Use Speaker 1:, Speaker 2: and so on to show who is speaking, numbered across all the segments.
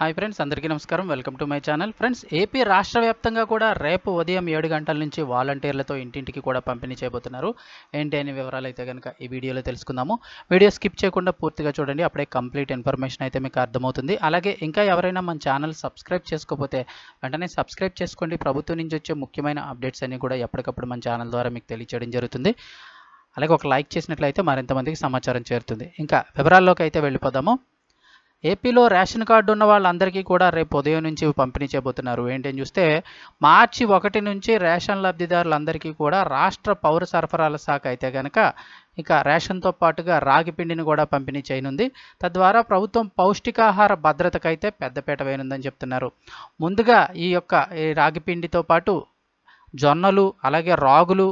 Speaker 1: Hi friends అందరికీ నమస్కారం. Welcome to my channel. Friends AP రాష్ట్ర వ్యాప్తంగా కూడా రేపు ఉదయం ఏడు గంటల నుంచి వాలంటీర్లతో ఇంటింటికి కూడా పంపిణీ చేయబోతున్నారు. ఏంటి అనే వివరాలు అయితే కనుక ఈ వీడియోలో తెలుసుకుందాము. వీడియో స్కిప్ చేయకుండా పూర్తిగా చూడండి అప్పుడే కంప్లీట్ ఇన్ఫర్మేషన్ అయితే మీకు అర్థమవుతుంది. అలాగే ఇంకా ఎవరైనా మన ఛానల్ సబ్స్క్రైబ్ చేసుకోకపోతే వెంటనే సబ్స్క్రైబ్ చేసుకోండి. ప్రభుత్వం నుంచి వచ్చే ముఖ్యమైన అప్డేట్స్ అన్నీ కూడా ఎప్పటికప్పుడు మన ఛానల్ ద్వారా మీకు తెలియచేయడం జరుగుతుంది. అలాగే ఒక లైక్ చేసినట్లయితే మరింతమందికి సమాచారం చేరుతుంది. ఇంకా వివరాల్లోకి అయితే వెళ్ళిపోదాము. ఏపీలో రేషన్ కార్డు ఉన్న వాళ్ళందరికీ కూడా రేపు ఉదయం నుంచి పంపిణీ చేయబోతున్నారు. ఏంటని చూస్తే మార్చి ఒకటి నుంచి రేషన్ లబ్ధిదారులందరికీ కూడా రాష్ట్ర పౌర సరఫరాల శాఖ అయితే కనుక ఇక రేషన్తో పాటుగా రాగి పిండిని కూడా పంపిణీ చేయనుంది. తద్వారా ప్రభుత్వం పౌష్టికాహార భద్రతకైతే పెద్దపీట వేయనుందని చెప్తున్నారు. ముందుగా ఈ యొక్క ఈ రాగి పిండితో పాటు జొన్నలు అలాగే రాగులు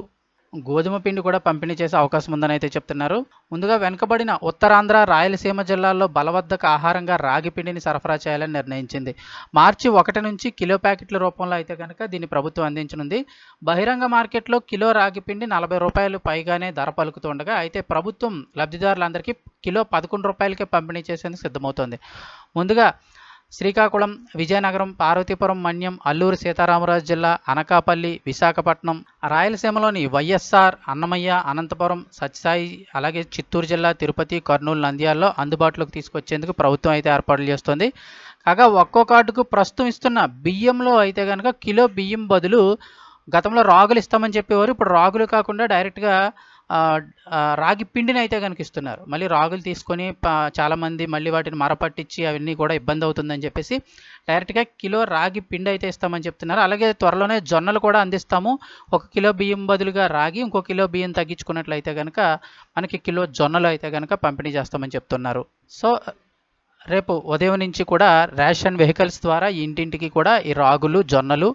Speaker 1: గోధుమ పిండి కూడా పంపిణీ చేసే అవకాశం ఉందని అయితే చెప్తున్నారు. ముందుగా వెనుకబడిన ఉత్తరాంధ్ర రాయలసీమ జిల్లాల్లో బలవద్దక ఆహారంగా రాగి పిండిని సరఫరా చేయాలని నిర్ణయించింది. మార్చి ఒకటి నుంచి కిలో ప్యాకెట్ల రూపంలో అయితే కనుక దీన్ని ప్రభుత్వం అందించనుంది. బహిరంగ మార్కెట్లో కిలో రాగి పిండి నలభై రూపాయలు పైగానే ధర పలుకుతుండగా అయితే ప్రభుత్వం లబ్ధిదారులందరికీ కిలో పదకొండు రూపాయలకే పంపిణీ చేసేందుకు సిద్ధమవుతోంది. ముందుగా శ్రీకాకుళం విజయనగరం పార్వతీపురం మన్యం అల్లూరు సీతారామరాజు జిల్లా అనకాపల్లి విశాఖపట్నం రాయలసీమలోని వైఎస్ఆర్ అన్నమయ్య అనంతపురం సత్యసాయి అలాగే చిత్తూరు జిల్లా తిరుపతి కర్నూలు నంద్యాలలో అందుబాటులోకి తీసుకొచ్చేందుకు ప్రభుత్వం అయితే ఏర్పాట్లు చేస్తోంది. కాగా ఒక్కో కార్డుకు ప్రస్తుతం ఇస్తున్న బియ్యంలో అయితే కనుక కిలో బియ్యం బదులు గతంలో రాగులు ఇస్తామని చెప్పేవారు. ఇప్పుడు రాగులు కాకుండా డైరెక్ట్గా రాగి పిండిని అయితే కనుక ఇస్తున్నారు. మళ్ళీ రాగులు తీసుకొని చాలామంది మళ్ళీ వాటిని మరపట్టించి అవన్నీ కూడా ఇబ్బంది అవుతుందని చెప్పేసి డైరెక్ట్గా కిలో రాగి పిండి అయితే ఇస్తామని చెప్తున్నారు. అలాగే త్వరలోనే జొన్నలు కూడా అందిస్తాము. ఒక కిలో బియ్యం బదులుగా రాగి ఇంకో కిలో బియ్యం తగ్గించుకున్నట్లయితే కనుక మనకి కిలో జొన్నలు అయితే కనుక పంపిణీ చేస్తామని చెప్తున్నారు. సో రేపు ఉదయం నుంచి కూడా రేషన్ వెహికల్స్ ద్వారా ఇంటింటికి కూడా ఈ రాగులు జొన్నలు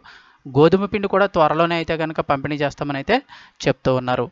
Speaker 1: గోధుమ పిండి కూడా త్వరలోనే అయితే కనుక పంపిణీ చేస్తామని అయితే చెప్తూ ఉన్నారు.